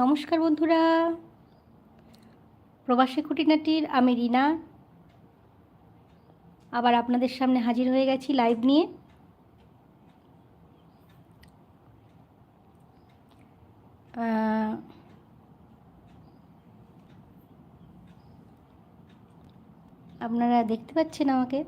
নমস্কার বন্ধুরা। প্রবাসী খুঁটিনাটির আমি রিনা। আবার আপনাদের সামনে হাজির হয়ে গেছি লাইভ নিয়ে। আপনারা দেখতে পাচ্ছেন আমাকে?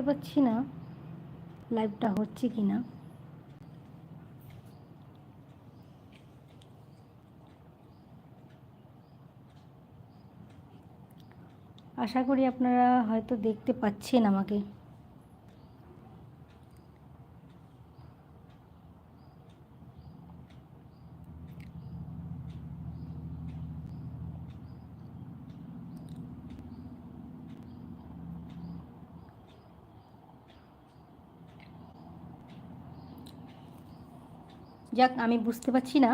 বুঝতে পারছি না লাইভটা হচ্ছে কি না আশা করি আপনারা হয়তো দেখতে পাচ্ছেন আমাকে। যাক আমি বুঝতে পারছি না।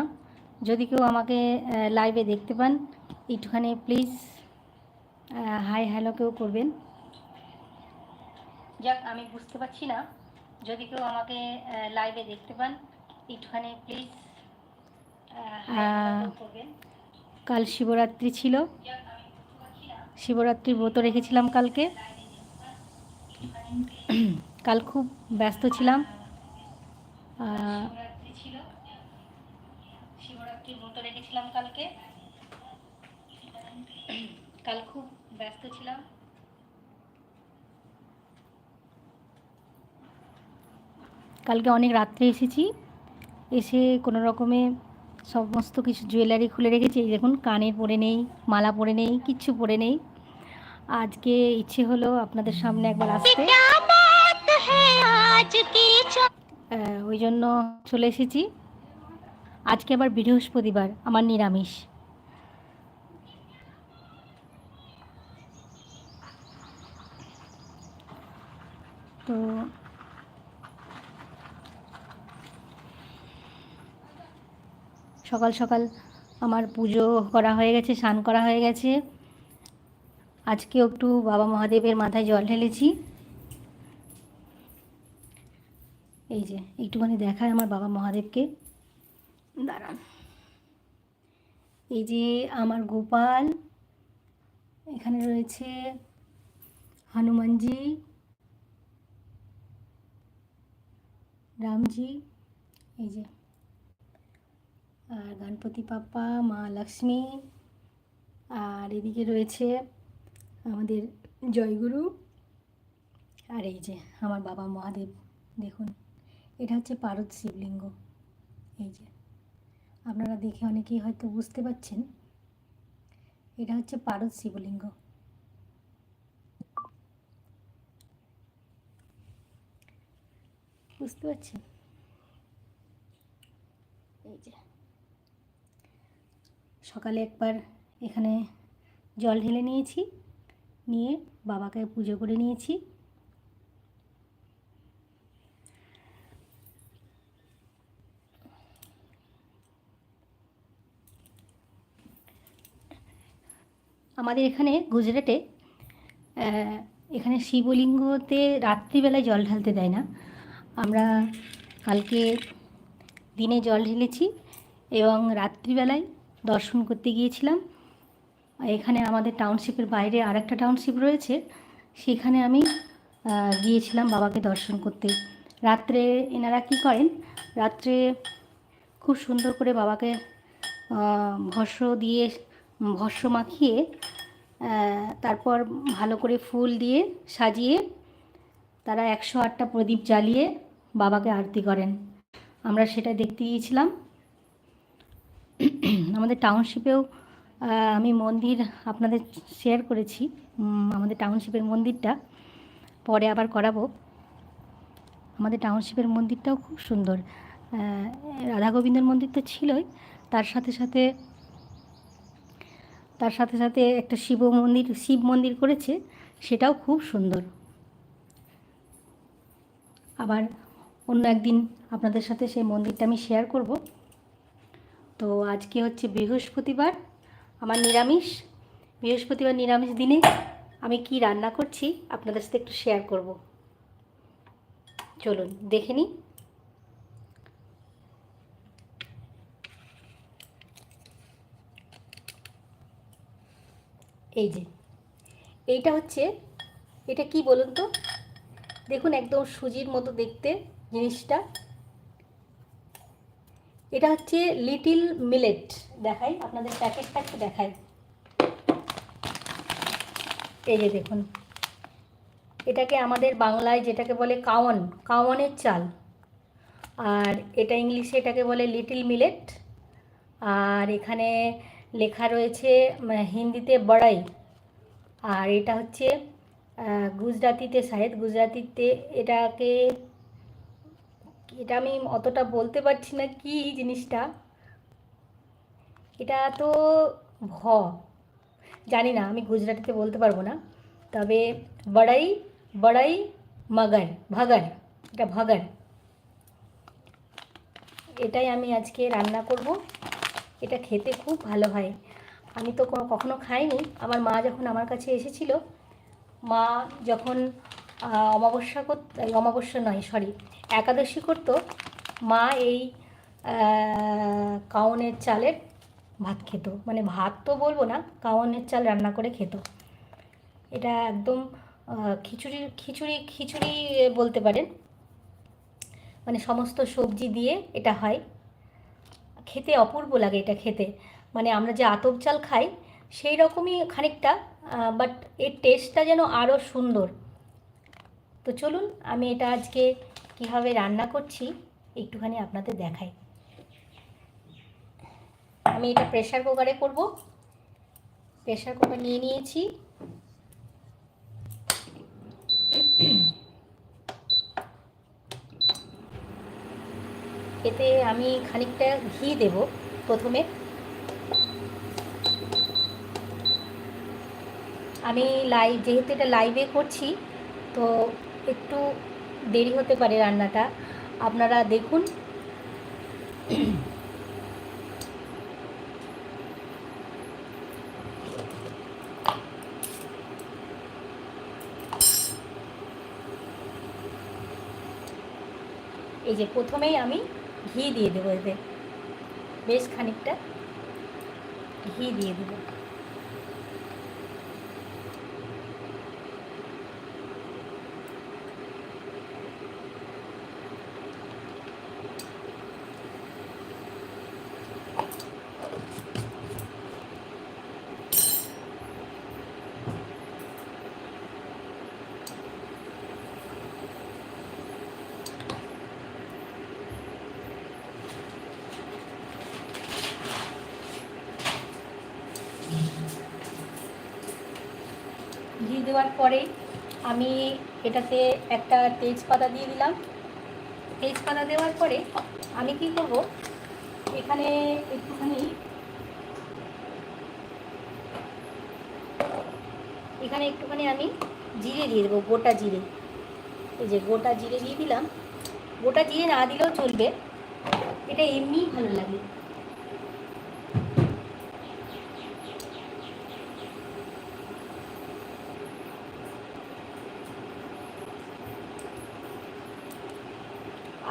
যদি কেউ আমাকে লাইভে দেখতে পান একটুখানি প্লিজ হাই হ্যালো কেউ করবেন। যাক আমি বুঝতে পারছি না। যদি কেউ আমাকে লাইভে দেখতে পান একটুখানি প্লিজ কাল শিবরাত্রি ছিল। শিবরাত্রির ব্রত রেখেছিলাম কালকে। কাল খুব ব্যস্ত ছিলাম। রেখেছিলাম কালকে। কাল খুব ব্যস্ত ছিলাম। কালকে অনেক রাত্রে এসেছি। এসে কোনো রকমে সমস্ত কিছু জুয়েলারি খুলে রেখেছি। এই দেখুন কানের পরে নেই মালা পরে নেই কিচ্ছু পরে নেই। আজকে ইচ্ছে হলো আপনাদের সামনে একবার আসতে। ওই জন্য চলে এসেছি। আজকে আবার বৃহস্পতিবার, আমার নিরামিষ। তো সকাল সকাল আমার পুজো করা হয়ে গেছে, স্নান করা হয়ে গেছে। আজকেও একটু বাবা মহাদেবের মাথায় জল ঢেলেছি। এই যে, একটুখানি দেখায় আমার বাবা মহাদেবকে। এই যে আমার গোপাল, এখানে রয়েছে হনুমানজি, রামজি, এই যে। আর গণপতি পাপ্পা মা লক্ষ্মী, আর এদিকে রয়েছে আমাদের জয়গুরু, আর এই যে আমার বাবা মহাদেব, দেখুন। এটা হচ্ছে পারদ শিবলিঙ্গ, এই যে। আপনারা দেখে অনেকেই হয়তো বুঝতে পারছেন। এটা হচ্ছে পারদ শিবলিঙ্গ। বুঝতে পারছেন? এই যে। সকালে একবার এখানে জল ঢেলে নিয়েছি, নিয়ে বাবাকে পুজো করে নিয়েছি। আমাদের এখানে গুজরাটে এখানে শিবলিঙ্গতে রাত্রিবেলায় জল ঢালতে দেয় না। আমরা কালকে দিনে জল ঢেলেছি এবং রাত্রিবেলায় দর্শন করতে গিয়েছিলাম। এখানে আমাদের টাউনশিপের বাইরে আরেকটা টাউনশিপ রয়েছে। সেখানে আমি গিয়েছিলাম বাবাকে দর্শন করতে। রাত্রে এনারা কি করেন? রাত্রে খুব সুন্দর করে বাবাকে ভস্য দিয়ে ভস্য মাখিয়ে তারপর ভালো করে ফুল দিয়ে সাজিয়ে তারা একশো আটটা প্রদীপ জ্বালিয়ে বাবাকে আরতি করেন। আমরা সেটা দেখতে গিয়েছিলাম। আমাদের টাউনশিপেও আমি মন্দির আপনাদের শেয়ার করেছি। আমাদের টাউনশিপের মন্দিরটা। পরে আবার করাবো। আমাদের টাউনশিপের মন্দিরটাও খুব সুন্দর। আহ, রাধা গোবিন্দর মন্দির তো ছিলই। তার সাথে সাথে তার সাথে সাথে একটা শিব মন্দির শিব মন্দির করেছে, সেটাও খুব সুন্দর। আবার অন্য একদিন আপনাদের সাথে সেই মন্দিরটা আমি শেয়ার করব। তো আজকে হচ্ছে বৃহস্পতিবার, আমার নিরামিষ। বৃহস্পতিবার নিরামিষ দিনে আমি কি রান্না করছি আপনাদের সাথে একটু শেয়ার করব। চলুন, দেখে নিই। এই যে, এইটা হচ্ছে, এটা কি বলুন তো? দেখুন একদম সুজির মতো দেখতে জিনিসটা। এটা হচ্ছে লিটিল মিলেট, দেখাই, আপনাদের প্যাকেটটা একটু দেখাই। এই যে দেখুন, এটাকে আমাদের বাংলায় যেটাকে বলে কাওয়ান, কাওয়ানের চাল। আর এটা ইংলিশে এটাকে বলে লিটিল মিলেট। আর এখানে লেখা রয়েছে হিন্দিতে বড়াই। আর এটা হচ্ছে আহ, গুজরাতিতে শায়দ গুজরাতিতে এটাকে এটা আমি অতটা বলতে পারছি না কি জিনিসটা। এটা তো ভ। জানি না আমি গুজরাটিতে বলতে পারব না। তবে বড়াই বড়াই মাগার ভাগার এটা ভাগার এটাই আমি আজকে রান্না করব। এটা খেতে খুব ভালো হয়। আমি তো কখনো খাইনি। আমার মা যখন আমার কাছে এসেছিল, মা যখন অমাবস্যা করত অমাবস্যা নয় সরি একাদশী করতো, মা এই কাউনের চালের ভাত খেত। মানে ভাত তো বলব না কাউনের চাল রান্না করে খেত। এটা একদম খিচুড়ি খিচুড়ি খিচুড়ি বলতে পারেন। মানে সমস্ত সবজি দিয়ে এটা হয়। খেতে অপূর্ব লাগে এটা খেতে। মানে আমরা যে আতপ চাল খাই, সেই রকমই খানিকটা বাট এর টেস্টটা যেন আরও সুন্দর। তো চলুন, আমি এটা আজকে কীভাবে রান্না করছি, একটুখানি আপনাদের দেখাই। আমি এটা প্রেশার কুকারে করব। প্রেশার কুকার নিয়ে নিয়েছি। এতে আমি খানিকটা ঘি দেব প্রথমে। আমি লাইভ যেহেতু এটা লাইভে করছি, তো একটু দেরি হতে পারে রান্নাটা। আপনারা দেখুন। এই যে প্রথমেই আমি ঘি দিয়ে দেবো এতে। বেশ খানিকটা ঘি দিয়ে দেবো। ঘি দেওয়ার পরে আমি এটাতে একটা তেজপাতা দিয়ে দিলাম। তেজপাতা দেওয়ার পরে আমি কি করব, এখানে একটুখানি এখানে একটুখানি আমি জিরে দিয়ে দেবো, গোটা জিরে। এই যে গোটা জিরে দিয়ে দিলাম। গোটা জিরে না দিলেও চলবে। এটা এমনিই ভালো লাগে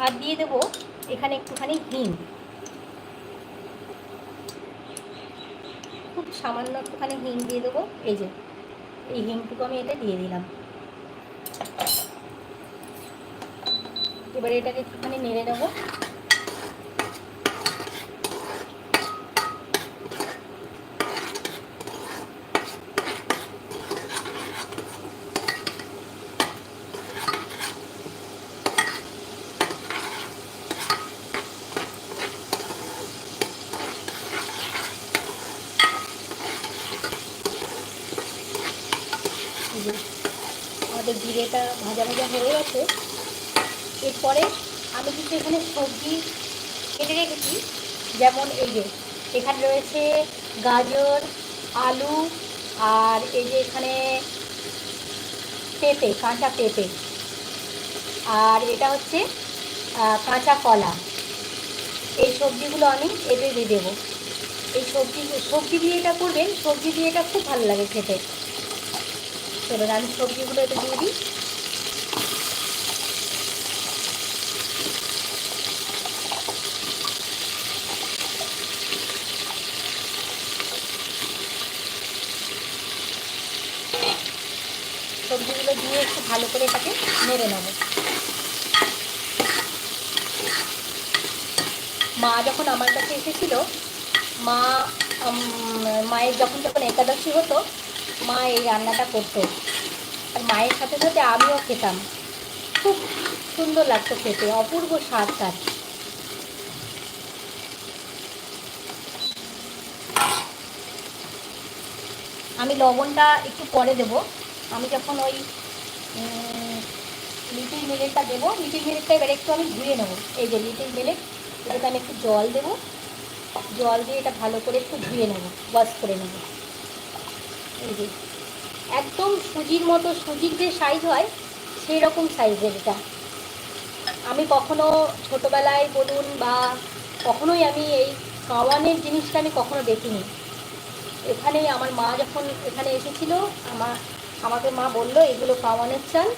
আর দিয়ে দেব এখানে একটুখানি হিম খুব সামান্য একটুখানি হিম দিয়ে দেবো। এই যে, এই হিংটুকু আমি এটা দিয়ে দিলাম। এবারে এটাকে একটুখানি নেড়ে নেব এই যে আমাদের জিরেটা ভাজা ভাজা হয়ে গেছে এরপরে আমি কিন্তু এখানে সবজি কেটে রেখেছি যেমন এই যে, এখানে রয়েছে গাজর, আলু, আর এই যে এখানে পেঁপে, কাঁচা পেঁপে। আর এটা হচ্ছে কাঁচা কলা। এই সবজিগুলো আমি এতে দিয়ে দেবো। এই সবজি সবজি দিয়ে এটা করবেন, সবজি দিয়ে এটা খুব ভালো লাগে খেতে। চলুন আমি সবজিগুলো এতে দিয়ে দিই সবজিগুলো দিয়ে একটু ভালো করে এটাকে নেড়ে নেব মা যখন আমার কাছে এসেছিল, মা মায়ের যখন যখন একাদশী হতো, মা এই রান্নাটা করতো। আর মায়ের সাথে সাথে আমিও খেতাম। খুব সুন্দর লাগতো খেতে, অপূর্ব স্বাদ তার। আমি লবণটা একটু পরে দেব। আমি যখন ওই লিটিল মিলেটটা দেবো, লিটিল মিলেটটা এবার একটু আমি ধুয়ে নেব। এই যে লিটিল মিলেট এটাতে আমি একটু জল দেবো। জল দিয়ে এটা ভালো করে একটু ধুয়ে নেব ওয়াশ করে নেব। এই যে, একদম সুজির মতো, সুজির যে সাইজ হয় সেই রকম সাইজের এটা। আমি কখনো ছোটোবেলায় বলুন বা কখনোই আমি এই কাওয়ানের জিনিসটা আমি কখনো দেখিনি। এখানেই আমার মা যখন এখানে এসেছিল, আমার, আমাকে মা বলল, এগুলো কাওয়ানের চাল।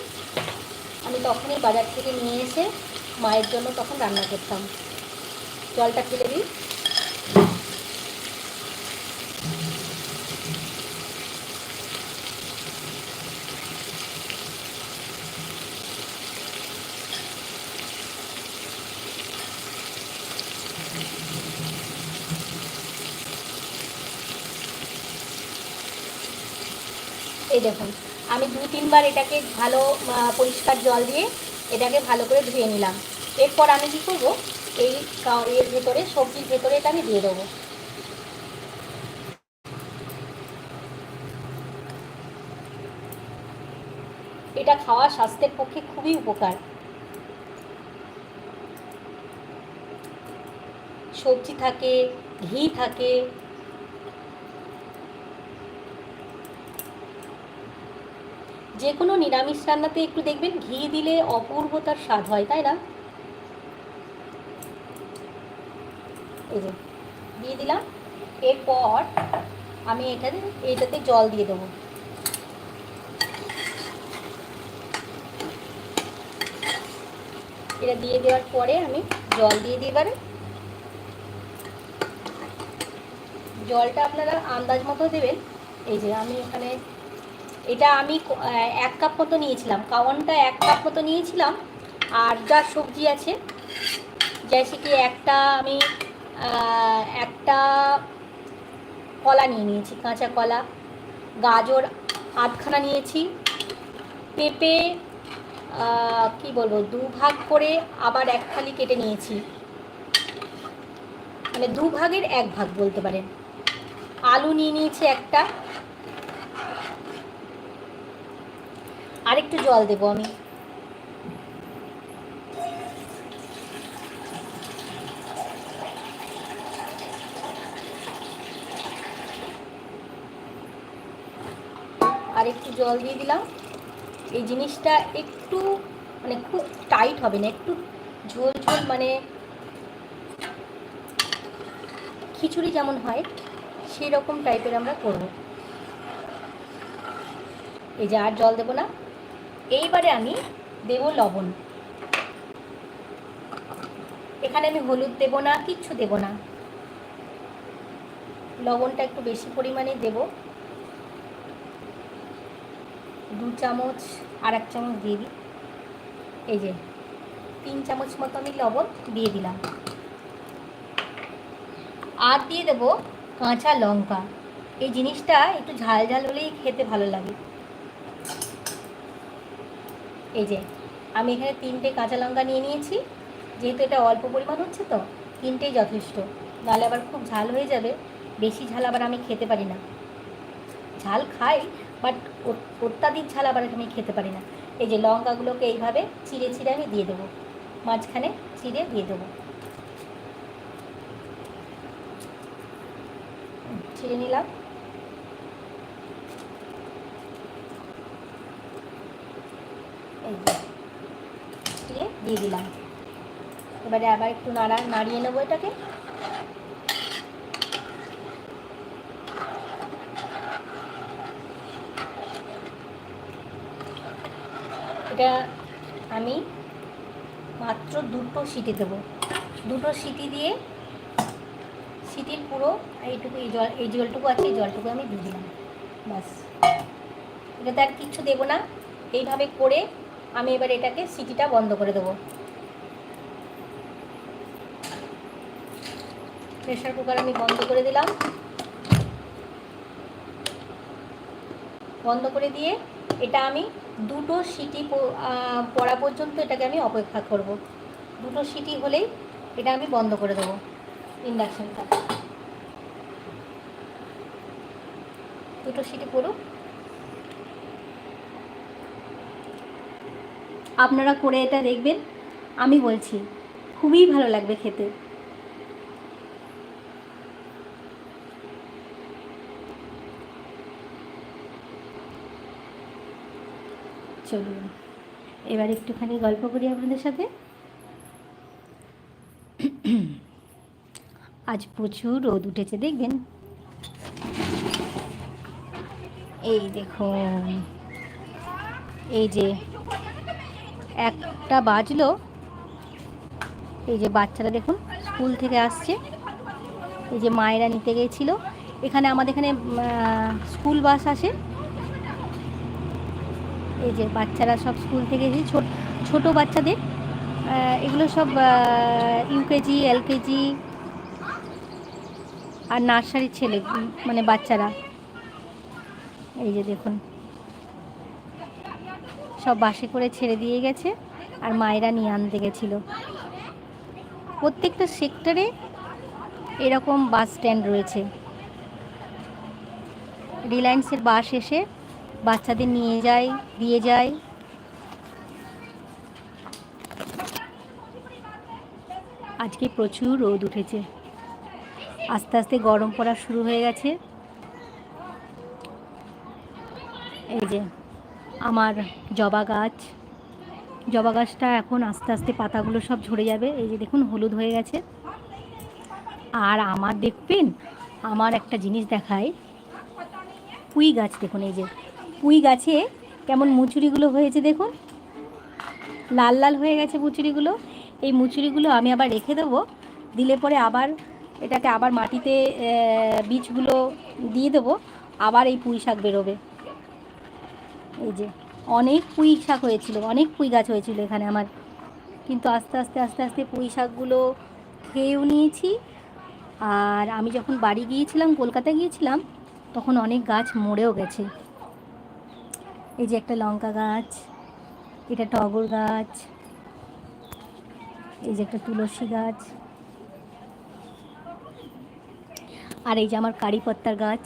আমি তখনই বাজার থেকে নিয়ে এসে মায়ের জন্য তখন রান্না করতাম। জলটা ফেলে দিই এই দেখুন, আমি দু তিনবার এটাকে ভালো পরিষ্কার জল দিয়ে এটাকে ভালো করে ধুয়ে নিলাম। এরপর আমি কী করব? এই এর ভেতরে, সবজির ভেতরে এটা আমি দিয়ে দেবো। এটা খাওয়া স্বাস্থ্যের পক্ষে খুবই উপকার। সবজি থাকে, ঘি থাকে। যে কোনো নিরামিষ রান্নাতে একটু দেখবেন, ঘি দিলে অপূর্ব তার স্বাদ হয়, তাই না এই যে দিয়ে দিলাম এরপর আমি এটাতে এইটাতে জল দিয়ে দেবো। এটা দিয়ে দেওয়ার পরে আমি জল দিয়ে দিই এবারে। জলটা আপনারা আন্দাজ মতো দেবেন। এই যে আমি এখানে, এটা আমি এক কাপ মতো নিয়েছিলাম। কাওয়ানটা এক কাপ মতো নিয়েছিলাম। আর যা সবজি আছে জেসে কি একটা আমি একটা কলা নিয়ে নিয়েছি, কাঁচা কলা, গাজর আধখানা নিয়েছি, পেঁপে কি বলব দু ভাগ করে আবার এক ফালি কেটে নিয়েছি। মানে দু ভাগের এক ভাগ বলতে পারেন। আলু নিয়ে নিয়েছি একটা। আরেকটু জল দেবো আমি। আর একটু জল দিয়ে দিলাম। এই জিনিসটা একটু মানে খুব টাইট হবে না, একটু ঝোল ঝোল মানে খিচুড়ি যেমন হয় সেই রকম টাইপের আমরা করব। এই যে আর জল দেবো না। এইবারে আমি দেব লবণ। এখানে আমি হলুদ দেব না, কিচ্ছু দেব না। লবণটা একটু বেশি পরিমাণে দেব। দু চামচ আর এক চামচ দিয়ে দিই। এই যে, তিন চামচ মতো আমি লবণ দিয়ে দিলাম। আর দিয়ে দেব কাঁচা লঙ্কা। এই জিনিসটা একটু ঝাল ঝাল হলেই খেতে ভালো লাগে। এই যে, আমি এখানে তিনটে কাঁচা লঙ্কা নিয়ে নিয়েছি। যেহেতু এটা অল্প পরিমাণ হচ্ছে তো, তিনটেই যথেষ্ট। নাহলে আবার খুব ঝাল হয়ে যাবে। বেশি ঝাল আবার আমি খেতে পারি না। ঝাল খাই বাট অত্যাধিক ঝাল আবার আমি খেতে পারি না। এই যে লঙ্কাগুলোকে এইভাবে চিড়ে চিড়ে আমি দিয়ে দেবো। মাঝখানে চিড়ে দিয়ে দেবো। চিড়ে নিলাম। দিয়ে দিলাম। এবারে আবার একটু নাড়া নাড়িয়ে নেব এটাকে। এটা আমি মাত্র দুটো সিটি দেবো। দুটো সিটি দিয়ে সিটির পুরো এইটুকু এই জল, এই জলটুকু আছে, এই জলটুকু আমি দিয়ে দিলাম। ব্যাস। এটাতে আর কিচ্ছু দেবো না। এইভাবে করে আমি এবার এটাকে সিটিটা বন্ধ করে দেবো। প্রেশার কুকার আমি বন্ধ করে দিলাম। বন্ধ করে দিয়ে এটা আমি দুটো সিটি পড়া পর্যন্ত এটাকে আমি অপেক্ষা করব। দুটো সিটি হলেই এটা আমি বন্ধ করে দেবো ইন্ডাকশানটা। দুটো সিটি পড়ুক। আপনারা করে এটা দেখবেন। আমি বলছি, খুবই ভালো লাগবে খেতে। চলুন। এবার একটুখানি গল্প করি আপনাদের সাথে। আজ প্রচুর রোদ উঠেছে, দেখবেন? এই দেখুন। এই যে একটা বাজলো। এই যে বাচ্চারা দেখুন স্কুল থেকে আসছে। এই যে মায়েরা নিতে গিয়েছিল এখানে আমাদের এখানে স্কুল বাস আসে। এই যে বাচ্চারা সব স্কুল থেকে এসে ছোট বাচ্চাদের এগুলো সব ইউকেজি এলকেজি আর নার্সারির ছেলে মানে বাচ্চারা। এই যে দেখুন, সব বাসে করে ছেড়ে দিয়ে গেছে আর মায়েরা নিয়ে আনতে গেছিল। প্রত্যেকটা সেক্টরে এরকম বাস স্ট্যান্ড রয়েছে। রিলায়েন্সের বাস এসে বাচ্চাদের নিয়ে যায় দিয়ে যায় আজকে প্রচুর রোদ উঠেছে। আস্তে আস্তে গরম পড়া শুরু হয়ে গেছে। এই যে, আমার জবা গাছ। জবা গাছটা এখন আস্তে আস্তে পাতাগুলো সব ঝরে যাবে। এই যে দেখুন, হলুদ হয়ে গেছে। আর আমার দেখবেন, আমার একটা জিনিস দেখায়। পুঁই গাছ দেখুন, এই যে। পুঁই গাছে কেমন মুচুরিগুলো হয়েছে দেখুন। লাল লাল হয়ে গেছে মুচুরিগুলো। এই মুচুরিগুলো আমি আবার রেখে দেবো। দিলে পরে আবার এটাকে আবার মাটিতে বীজগুলো দিয়ে দেবো। আবার এই পুঁই শাক বেরোবে। এই যে অনেক পুঁই শাক হয়েছিল, অনেক পুঁই গাছ হয়েছিল এখানে আমার। কিন্তু আস্তে আস্তে আস্তে আস্তে পুঁই শাকগুলো খেয়েও নিয়েছি। আর আমি যখন বাড়ি গিয়েছিলাম কলকাতা গিয়েছিলাম, তখন অনেক গাছ মরেও গেছে। এই যে একটা লঙ্কা গাছ, এটা টগর গাছ, এই যে একটা তুলসী গাছ, আর এই যে আমার কারি পাত্তার গাছ,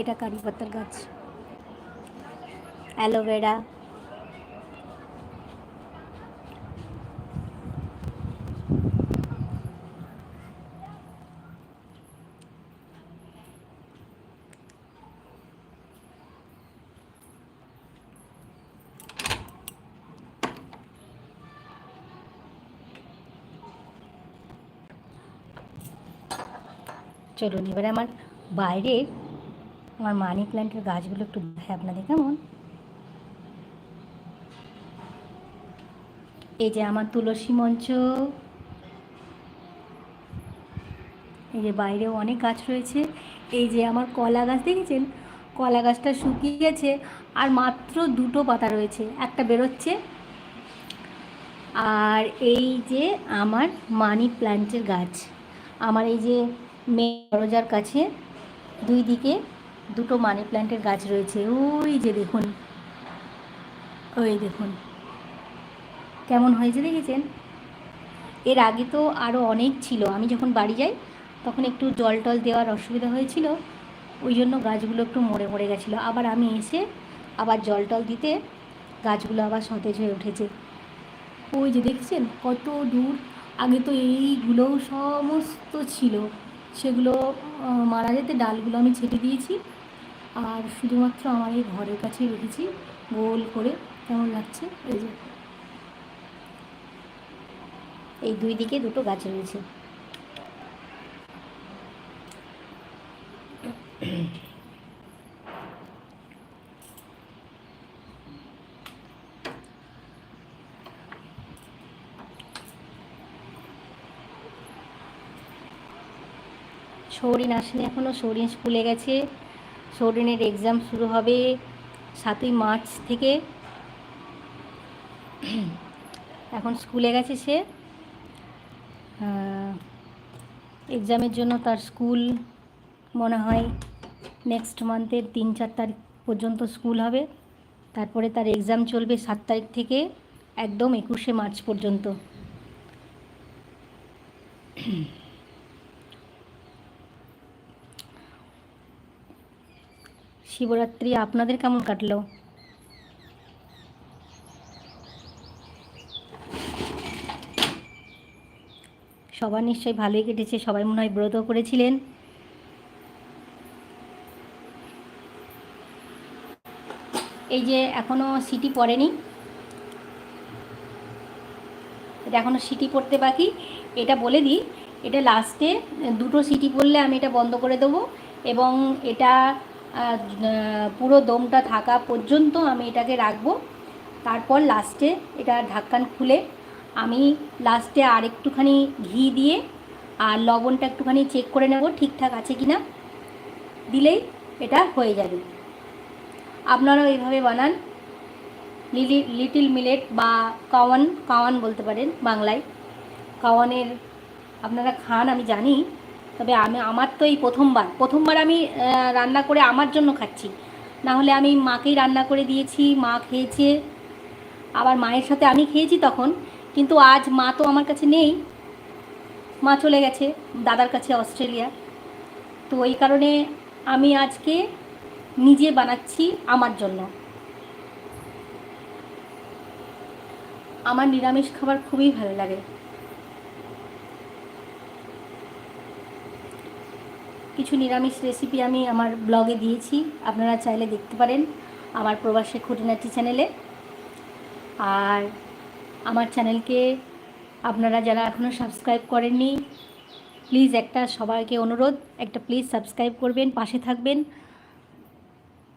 এটা কারি পাত্তার গাছ, অ্যালোভেরা। চলুন, এবারে আমার বাইরে আমার মানি প্ল্যান্টের গাছগুলো একটু দেখায় আপনাদের কেমন? এই যে আমার তুলসী মঞ্চ। এই যে বাইরেও অনেক গাছ রয়েছে। এই যে আমার কলা গাছ, দেখেছেন? কলা গাছটা শুকিয়ে গেছে আর মাত্র দুটো পাতা রয়েছে। একটা বেরোচ্ছে। আর এই যে আমার মানি প্ল্যান্টের গাছ। আমার এই যে মেয়ে দরজার কাছে, দুই দিকে দুটো মানি প্ল্যান্টের গাছ রয়েছে। ওই যে দেখুন, ওই দেখুন। কেমন হয়েছে দেখেছেন? এর আগে তো আরও অনেক ছিল। আমি যখন বাড়ি যাই, তখন একটু জল টল দেওয়ার অসুবিধা হয়েছিল। ওই জন্য গাছগুলো একটু মরে মরে গেছিল। আবার আমি এসে আবার জল টল দিতে গাছগুলো আবার সতেজ হয়ে উঠেছে। ওই যে দেখছেন, কত দূর। আগে তো এইগুলোও সমস্ত ছিল। সেগুলো মারা যেতে ডালগুলো আমি ছেটে দিয়েছি। আর শুধুমাত্র আমার এই ঘরের কাছেই রেখেছি, গোল করে। কেমন লাগছে? এই যে। এই দুই দিকে দুটো গাছ রয়েছে। সৌরিন আসেনি এখনও সৌরিন স্কুলে গেছে। সৌরিনের এক্সাম শুরু হবে সাতই মার্চ থেকে। এখন স্কুলে গেছে সে। এক্সামের জন্য তার স্কুল মনে হয় নেক্সট মান্থের তিন চার তারিখ পর্যন্ত স্কুল হবে। তারপরে তার এক্সাম চলবে সাত তারিখ থেকে, একদম একুশে মার্চ পর্যন্ত। শিবরাত্রি আপনাদের কেমন কাটলো? সবার নিশ্চয়ই ভালোই কেটেছে, সবাই মনে হয় ব্রত করেছিলেন। এই যে এখনও সিটি পড়েনি। এটা এখনও সিটি পড়তে বাকি। এটা বলে দিই, এটা লাস্টে দুটো সিটি পড়লে আমি এটা বন্ধ করে দেবো এবং এটা পুরো দমটা থাকা পর্যন্ত আমি এটাকে রাখব। তারপর লাস্টে এটা ঢাক্কান খুলে আমি লাস্টে আর একটুখানি ঘি দিয়ে আর লবণটা একটুখানি চেক করে নেব ঠিকঠাক আছে কি না। দিলেই এটা হয়ে যাবে। আপনারাও এইভাবে বানান। লিলি, লিটিল মিলেট বা কাওয়ান কাওয়ান বলতে পারেন বাংলায়। কাওয়ানের আপনারা খান, আমি জানি। তবে আমি, আমার তো এই প্রথমবার। প্রথমবার আমি রান্না করে আমার জন্য খাচ্ছি। না হলে আমি মাকেই রান্না করে দিয়েছি, মা খেয়েছে। আবার মায়ের সাথে আমি খেয়েছি তখন, কিন্তু আজ মা তো আমার কাছে নেই। মা চলে গেছে, দাদার কাছে অস্ট্রেলিয়া। তো ওই কারণে আমি আজকে নিজে বানাচ্ছি আমার জন্য। আমার নিরামিষ খাবার খুবই ভালো লাগে। কিছু নিরামিষ রেসিপি আমি আমার ব্লগে দিয়েছি, আপনারা চাইলে দেখতে পারেন আমার প্রবাসে খুঁটিনাটি চ্যানেলে আর আমার চ্যানেলকে আপনারা যারা এখনও সাবস্ক্রাইব করেননি প্লিজ একটা সবাইকে অনুরোধ, একটা প্লিজ সাবস্ক্রাইব করবেন, পাশে থাকবেন।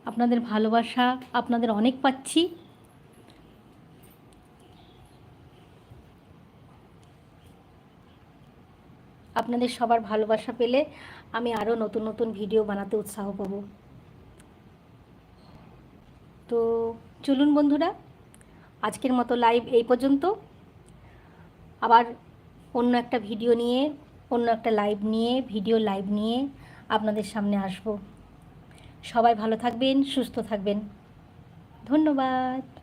আপনাদের ভালোবাসা আপনাদের অনেক পাচ্ছি। আপনাদের সবার ভালোবাসা পেলে আমি আরও নতুন নতুন ভিডিও বানাতে উৎসাহ পাব। তো চলুন বন্ধুরা, আজকের মতো লাইভ এই পর্যন্ত। আবার অন্য একটা ভিডিও নিয়ে, অন্য একটা লাইভ নিয়ে ভিডিও লাইভ নিয়ে আপনাদের সামনে আসব। সবাই ভালো থাকবেন, সুস্থ থাকবেন। ধন্যবাদ।